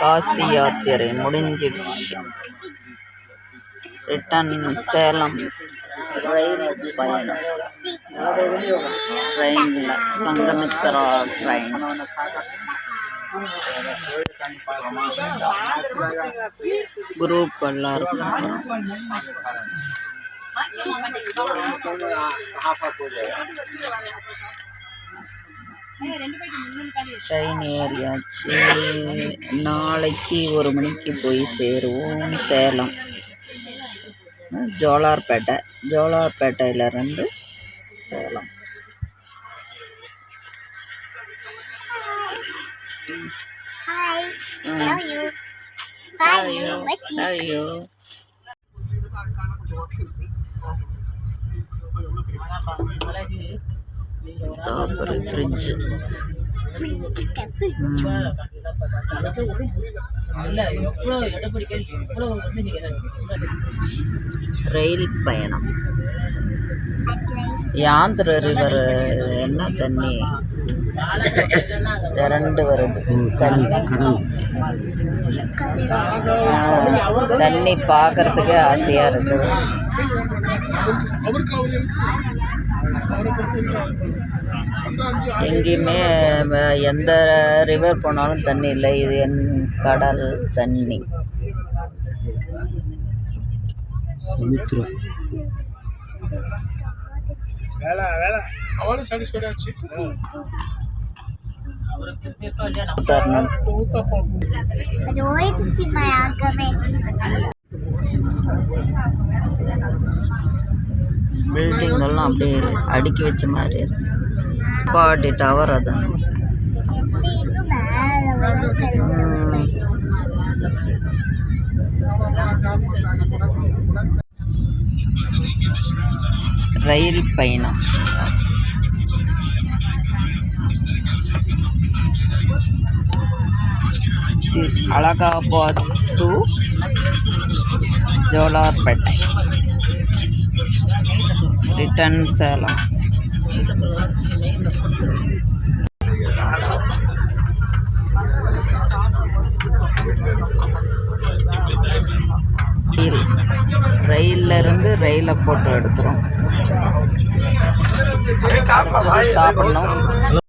காசி யாத்திரை முடிஞ்சிடுச்சு. ரிட்டன் சேலம் ரயில் பயணம். ட்ரெயினில் சங்கமித்ரா ட்ரெயின் குரூப் எல்லாருக்கும் ட்ரெயின் ஏறியாச்சு. நாளைக்கு ஒரு மணிக்கு போய் சேருவோம். சேலம். ஜோலார்பேட்டை. ஜோலார்பேட்டையிலேருந்து சேலம். Hi. Mm. அப்புறம் ஃப்ரிட்ஜு ரயில் பயணம் யாந்திர ரிவர் என்ன தண்ணி திரண்டு வருது. தண்ணி பார்க்கறதுக்கே ஆசையா இருக்குது எங்கேயுமே எந்த ரிவர் போனாலும் தண்ணி இல்லை. இது என் கடல் தண்ணி. வேலை வேலை. அவளும் சாட்டிஸ்ஃபைட் ஆச்சு பில்டிங் எல்லாம் அப்படியே அடுக்கி வச்ச மாதிரி பாடி டவர் அது. ரயில் பயணம். அலகாபாத் டு ஜோலார்பேட்டை. ரிட்டன் சேலம். ரயில் ரயில்ல இருந்து ரயிலை ஃபோட்டோ எடுக்கிறோம். சாப்பிடணும்.